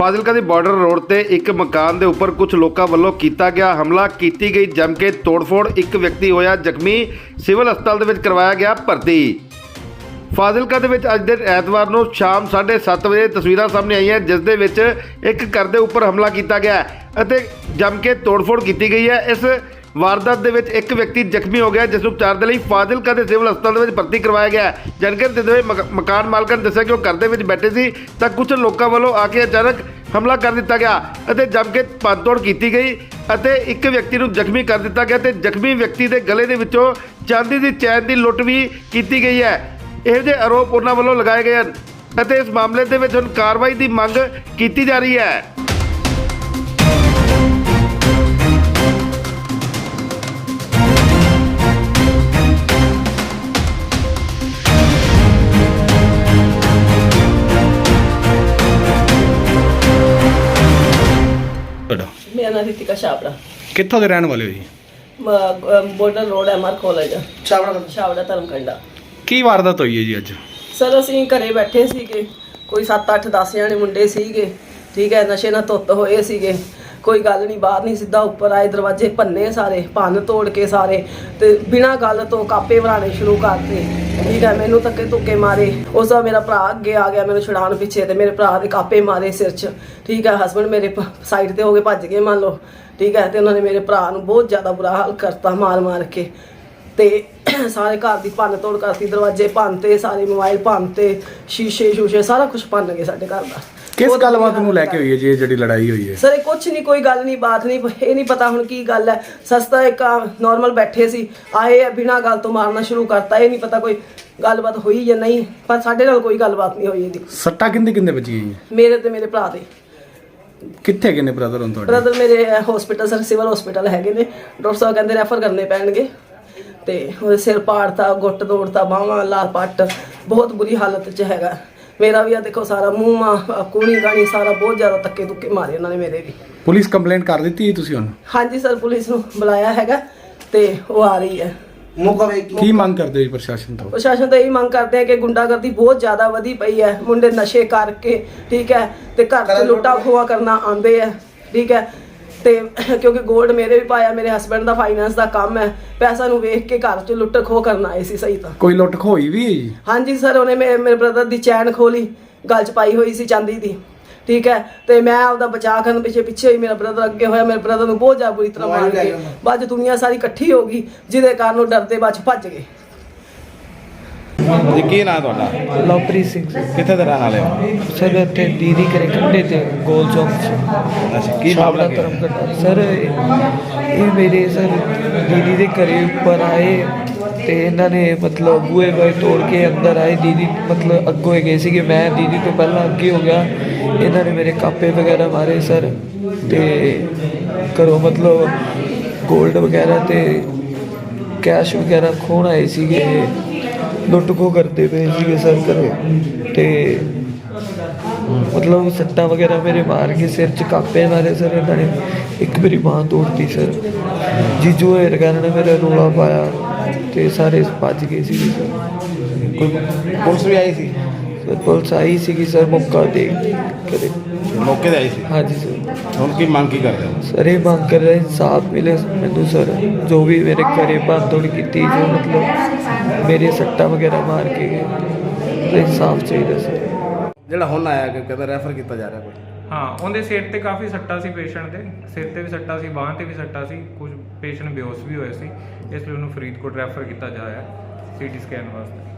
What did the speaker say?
ਫਾਜ਼ਿਲਕਾ ਦੇ border road ਤੇ ਇੱਕ ਮਕਾਨ ਦੇ ਉੱਪਰ ਕੁਝ ਲੋਕਾਂ ਵੱਲੋਂ ਕੀਤਾ ਗਿਆ ਹਮਲਾ। ਕੀਤੀ ਗਈ ਜੰਮ ਕੇ ਤੋੜਫੋੜ, ਇੱਕ ਵਿਅਕਤੀ ਹੋਇਆ ਜ਼ਖਮੀ, ਸਿਵਲ ਹਸਪਤਾਲ ਦੇ ਵਿੱਚ ਕਰਵਾਇਆ ਗਿਆ ਭਰਤੀ। ਫਾਜ਼ਿਲਕਾ ਦੇ ਵਿੱਚ ਅੱਜ ਦੇ ਐਤਵਾਰ ਨੂੰ ਸ਼ਾਮ 7:30 ਵਜੇ ਤਸਵੀਰਾਂ ਸਾਹਮਣੇ ਆਈਆਂ, ਜਿਸ ਦੇ ਵਿੱਚ ਇੱਕ ਘਰ ਦੇ ਉੱਪਰ ਹਮਲਾ ਕੀਤਾ ਗਿਆ ਅਤੇ ਜੰਮ ਕੇ ਤੋੜਫੋੜ ਕੀਤੀ ਗਈ ਹੈ। ਇਸ ਵਾਰਦਾਤ ਦੇ ਵਿੱਚ ਇੱਕ ਵਿਅਕਤੀ ਜ਼ਖਮੀ ਹੋ ਗਿਆ, ਜਿਸ ਨੂੰ ਉਪਚਾਰ ਦੇ ਲਈ ਫਾਜ਼ਿਲਕਾ ਦੇ ਸਿਵਲ ਹਸਪਤਾਲ ਦੇ ਵਿੱਚ ਭਰਤੀ ਕਰਵਾਇਆ ਗਿਆ ਜਾਣਕਾਰੀ ਦਿੰਦੇ ਹੋਏ ਮਕ- ਮਕਾਨ ਮਾਲਕਾਂ ਨੇ ਦੱਸਿਆ ਕਿ ਉਹ ਘਰ ਦੇ ਵਿੱਚ ਬੈਠੇ ਸੀ, ਤਾਂ ਕੁਝ ਲੋਕਾਂ ਵੱਲੋਂ ਆ ਕੇ ਅਚਾਨਕ ਹਮਲਾ ਕਰ ਦਿੱਤਾ ਗਿਆ ਅਤੇ ਜੰਮ ਕੇ ਭੰਨਤੋੜ ਕੀਤੀ ਗਈ ਅਤੇ ਇੱਕ ਵਿਅਕਤੀ ਨੂੰ ਜ਼ਖਮੀ ਕਰ ਦਿੱਤਾ ਗਿਆ ਤੇ ਜ਼ਖਮੀ ਵਿਅਕਤੀ ਦੇ ਗਲੇ ਦੇ ਵਿੱਚੋਂ ਚਾਂਦੀ ਦੀ ਚੈਨ ਦੀ ਲੁੱਟ ਵੀ ਕੀਤੀ ਗਈ ਹੈ। ਇਹੋ ਜਿਹੇ ਆਰੋਪ ਉਹਨਾਂ ਵੱਲੋਂ ਲਗਾਏ ਗਏ ਹਨ ਅਤੇ ਇਸ ਮਾਮਲੇ ਦੇ ਵਿੱਚ ਹੁਣ ਕਾਰਵਾਈ ਦੀ ਮੰਗ ਕੀਤੀ ਜਾ ਰਹੀ ਹੈ। ਮੇਰਾ ਨਾਮ ਰਿਤਿਕਾ ਛਾਬੜਾ। ਕਿੱਥੋਂ ਦੇ ਰਹਿਣ ਵਾਲੇ ਹੋ ਜੀ? Border road MR college. Chhabra Chhabra ਧਰਮਕੰਡਾ। ਕੀ ਵਾਰਦਾਤ ਹੋਈ ਹੈ ਜੀ ਅੱਜ? ਸਰ ਅਸੀਂ ਘਰੇ ਬੈਠੇ ਸੀਗੇ। ਕੋਈ 7 8 10 ਜਣੇ ਮੁੰਡੇ ਸੀਗੇ। ਠੀਕ ਹੈ ਨਸ਼ੇ ਨਾਲ ਧੁੱਤ ਹੋਏ ਸੀਗੇ। ਕੋਈ ਗੱਲ ਨਹੀਂ, ਬਾਹਰ ਨਹੀਂ, ਸਿੱਧਾ ਉੱਪਰ ਆਏ ਦਰਵਾਜ਼ੇ ਭੰਨੇ ਸਾਰੇ, ਭੰਨ ਤੋੜ ਕੇ ਸਾਰੇ ਤੇ ਬਿਨਾਂ ਗੱਲ ਤੋਂ ਕਾਪੇ ਬਣਾਉਣੇ ਸ਼ੁਰੂ ਕਰਤੇ। ਠੀਕ ਹੈ, ਮੈਨੂੰ ਧੱਕੇ ਧੁੱਕੇ ਮਾਰੇ। ਉਸ ਦਾ ਮੇਰਾ ਭਰਾ ਅੱਗੇ ਆ ਗਿਆ, ਮੈਨੂੰ ਛੁਡਾਉਣ ਪਿੱਛੇ ਤੇ ਮੇਰੇ ਭਰਾ ਦੇ ਕਾਪੇ ਮਾਰੇ ਸਿਰ 'ਚ। ਠੀਕ ਹੈ ਹਸਬੰਡ ਮੇਰੇ ਸਾਈਡ ਤੇ ਹੋ ਕੇ ਭੱਜ ਗਏ ਮੰਨ ਲਓ। ਠੀਕ ਹੈ, ਤੇ ਉਹਨਾਂ ਨੇ ਮੇਰੇ ਭਰਾ ਨੂੰ ਬਹੁਤ ਜ਼ਿਆਦਾ ਬੁਰਾ ਹਾਲ ਕਰਤਾ ਮਾਰ ਮਾਰ ਕੇ। ਤੇ ਸਾਰੇ ਘਰ ਦੀ ਭੰਨ ਤੋੜ ਕਰਤੀ, ਦਰਵਾਜ਼ੇ ਭੰਨਤੇ, ਸਾਰੇ ਮੋਬਾਈਲ ਭੰਨਤੇ, ਸ਼ੀਸ਼ੇ ਸ਼ੂਸ਼ੇ, ਸਾਰਾ ਕੁਝ ਭੰਨ ਗਏ ਸਾਡੇ ਘਰ ਦਾ। ਕਿਸ ਬਹੁਤ ਗੱਲਬਾਤ ਨੂੰ ਲੈ ਕੇ ਹੋਈ ਹੈ ਜੀ ਇਹ ਜਿਹੜੀ ਲੜਾਈ ਹੋਈ ਹੈ? ਸਰ ਇਹ ਕੁਛ ਨਹੀਂ ਕੋਈ ਗੱਲ ਨਹੀਂ ਬਾਤ ਨਹੀਂ ਇਹ ਨਹੀਂ ਪਤਾ ਹੁਣ ਕੀ ਗੱਲ ਹੈ। ਸਸਤਾ ਇੱਕ ਨਾਰਮਲ ਬੈਠੇ ਸੀ ਆਏ ਆ ਬਿਨਾਂ ਗੱਲ ਤੋਂ ਮਾਰਨਾ ਸ਼ੁਰੂ ਕਰਤਾ ਇਹ ਨਹੀਂ ਪਤਾ ਕੋਈ ਗੱਲਬਾਤ ਹੋਈ ਜਾਂ ਨਹੀਂ ਪਰ ਸਾਡੇ ਨਾਲ ਕੋਈ ਗੱਲਬਾਤ ਨਹੀਂ ਹੋਈ ਇਹਦੀ। ਸੱਟਾਂ ਕਿੰਦੇ ਕਿੰਦੇ ਵੱਜੀ ਹੈ ਮੇਰੇ ਤੇ ਮੇਰੇ ਭਰਾ ਦੇ। ਕਿੱਥੇ ਕਿੰਨੇ ਬ੍ਰਦਰ ਹੁਣ ਤੁਹਾਡੇ? ਬ੍ਰਦਰ ਮੇਰੇ ਹਸਪੀਟਲ ਸਰ ਸਿਵਲ ਹਸਪੀਟਲ ਹੈਗੇ ਨੇ। ਡਾਕਟਰ ਸਾਹਿਬ ਕਹਿੰਦੇ ਰੈਫਰ ਕਰਨੇ ਪੈਣਗੇ। ਤੇ ਉਹਦੇ ਸਿਰ ਪਾੜਤਾ ਗੁੱਟ ਤੋੜਤਾ ਬਾਹਾਂ ਲਾਲ ਪੱਟ ਬਹੁਤ ਬੁਰੀ ਹਾਲਤ 'ਚ ਹੈਗਾ। ਮੇਰਾ ਵੀ ਆ ਦੇਖੋ ਸਾਰਾ ਮੂੰਹ ਮਾ ਕੂਣੀ ਗਾਣੀ ਸਾਰਾ ਬਹੁਤ ਜ਼ਿਆਦਾ ਤੱਕੇ ਤੁੱਕੇ ਮਾਰੇ ਉਹਨਾਂ ਨੇ ਮੇਰੇ ਵੀ। ਪੁਲਿਸ ਕੰਪਲੇਂਟ ਕਰ ਦਿੱਤੀ ਹੈ ਤੁਸੀਂ ਹੁਣ? ਹਾਂਜੀ ਸਰ ਪੁਲਿਸ ਨੂੰ ਬੁਲਾਇਆ ਹੈਗਾ ਤੇ ਉਹ ਆ ਰਹੀ ਹੈ। ਕੀ ਮੰਗ ਕਰਦੇ ਹੋ ਪ੍ਰਸ਼ਾਸਨ ਤੋਂ? ਪ੍ਰਸ਼ਾਸਨ ਤਾਂ ਇਹੀ ਮੰਗ ਕਰਦੇ ਆ ਕਿ ਗੁੰਡਾਗਰਦੀ ਬਹੁਤ ਜ਼ਿਆਦਾ ਵਧੀ ਪਈ ਹੈ। ਮੁੰਡੇ ਨਸ਼ੇ ਕਰਕੇ ਠੀਕ ਹੈ ਤੇ ਘਰ 'ਚ ਲੁੱਟਾ ਖੋਆ ਕਰਨਾ ਆਉਂਦੇ ਆ ਠੀਕ ਹੈ। ਤੇ ਕਿਉਂਕਿ 골ਡ ਮੇਰੇ ਵੀ ਪਾਇਆ ਮੇਰੇ ਹਸਬੰਡ ਦਾ ਫਾਈਨਾਂਸ ਦਾ ਕੰਮ ਹੈ ਪੈਸਾ ਨੂੰ ਵੇਖ ਕੇ ਘਰ 'ਚ ਲੁੱਟ ਖੋਹ ਕਰਨ ਆਏ ਸੀ ਸਹੀ ਤਾਂ। ਕੋਈ ਲੁੱਟ ਖੋਈ ਵੀ ਹੈ ਜੀ? ਹਾਂਜੀ ਸਰ ਉਹਨੇ ਮੇ- ਮੇਰੇ ਬ੍ਰਦਰ ਦੀ ਚੈਨ ਖੋਲੀ ਗਲ 'ਚ ਪਾਈ ਹੋਈ ਸੀ ਚਾਂਦੀ ਦੀ। ਠੀਕ ਹੈ ਤੇ ਮੈਂ ਆਪਦਾ ਬਚਾਅ ਕਰਨ ਪਿੱਛੇ ਪਿੱਛੇ ਹੋਈ ਮੇਰਾ ਬ੍ਰਦਰ ਅੱਗੇ ਹੋਇਆ ਮੇਰੇ ਬ੍ਰਦਰ ਨੂੰ ਬਹੁਤ ਜ਼ਿਆਦਾ ਬੁਰੀ ਤਰ੍ਹਾਂ ਮਾਰ ਗਏ ਬਾਅਦ 'ਚ ਦੁਨੀਆ ਸਾਰੀ ਇਕੱਠੀ ਹੋ ਗਈ ਜਿਹਦੇ ਕਾਰਨ ਉਹ ਡਰਦੇ ਬਾਅਦ 'ਚ ਭੱਜ ਗਏ। ਜੀ ਕੀ ਨਾਂ ਤੁਹਾਡਾ? ਲਵਪ੍ਰੀਤ ਸਿੰਘ। ਕਿੱਥੇ ਦੇ ਰਹਿਣ ਵਾਲੇ ਹੋ? ਸਰ ਇੱਥੇ ਦੀਦੀ ਕਰੇ ਕੰਡੇ ਤੇ ਗੋਲ ਚੌਂਕ ਚ। ਅੱਛਾ ਕੀ ਮਾਮਲਾ ਕੀ ਧਰਮ ਸਰ ਇਹ ਇਹ ਮੇਰੇ ਸਰ ਦੀਦੀ ਦੇ ਘਰੇ ਉੱਪਰ ਆਏ ਤੇ ਇਹਨਾਂ ਨੇ ਮਤਲਬ ਬੂਹੇ ਬਾਏ ਤੋੜ ਕੇ ਅੰਦਰ ਆਏ। ਦੀਦੀ ਮਤਲਬ ਅੱਗੋਂ ਹੀ ਗਏ ਸੀਗੇ। ਮੈਂ ਦੀਦੀ ਤੋਂ ਪਹਿਲਾਂ ਅੱਗੇ ਹੋ ਗਿਆ। ਇਹਨਾਂ ਨੇ ਮੇਰੇ ਕਾਪੇ ਵਗੈਰਾ ਮਾਰੇ ਸਰ ਤੇ ਘਰੋਂ ਮਤਲਬ 골ਡ ਵਗੈਰਾ ਤੇ ਕੈਸ਼ ਵਗੈਰਾ ਖੋਣ ਆਏ ਸੀਗੇ। ਲੁੱਟ ਖੋ ਕਰਦੇ ਪਏ ਸੀਗੇ ਸਰ ਘਰੇ। ਤੇ ਮਤਲਬ ਸੱਟਾਂ ਵਗੈਰਾ ਮੇਰੇ ਮਾਰ ਕੇ ਸਿਰ 'ਚ ਕਾਪੇ ਮਾਰੇ ਸਰ, ਇਹਨਾਂ ਨੇ। ਇੱਕ ਮੇਰੀ ਬਾਂਹ ਤੋੜਤੀ ਸਰ। ਜੀਜੂ ਇਹ ਰਗਨ ਮੇਰਾ ਰੋਲਾ ਪਾਇਆ। ਤੇ ਸਾਰੇ ਭੱਜ ਗਏ ਸੀ ਸਰ। ਕੋਈ ਪੁਲਿਸ ਵੀ ਆਈ ਸੀ? ਸਰ ਪੁਲਿਸ ਆਈ ਸੀਗੀ ਸਰ ਮੌਕਾ ਦੇ ਕਰੇ। ਮੌਕੇ ਤੇ ਆਈ ਸੀ? ਹਾਂਜੀ ਸਰ। ਹੁਣ ਕੀ ਮੰਗ ਕੀ ਕਰਦੇ ਹੋ? ਸਰ ਇਹ ਮੰਗ ਕਰ ਰਿਹਾ ਇਨਸਾਫ ਮਿਲੇ ਮੈਨੂੰ ਸਰ। ਜੋ ਵੀ ਮੇਰੇ ਘਰੇ ਤੋੜ ਕੀਤੀ ਜੋ ਮਤਲਬ ਮੇਰੇ ਸੱਟਾਂ ਵਗੈਰਾ ਮਾਰ ਕੇ ਗਏ ਇਨਸਾਫ ਚਾਹੀਦਾ ਸਰ। ਜਿਹੜਾ ਹੁਣ ਆਇਆ ਕਿ ਕਹਿੰਦਾ ਰੈਫਰ ਕੀਤਾ ਜਾ ਰਿਹਾ ਕੋਈ? ਹਾਂ, ਉਹਦੇ ਸਿਰ ਤੇ ਕਾਫੀ ਸੱਟਾਂ ਸੀ ਪੇਸ਼ੈਂਟ ਦੇ। ਸਿਰ ਤੇ ਵੀ ਸੱਟਾਂ ਸੀ, ਬਾਹਾਂ ਤੇ ਵੀ ਸੱਟਾਂ ਸੀ। ਕੁਝ ਪੇਸ਼ੈਂਟ ਬੇਹੋਸ਼ ਵੀ ਹੋਏ ਸੀ, ਇਸ ਲਈ ਉਹਨੂੰ ਫਰੀਦਕੋਟ ਰੈਫਰ ਕੀਤਾ ਜਾ ਰਿਹਾ ਸੀਟੀ ਸਕੈਨ ਵਾਸਤੇ।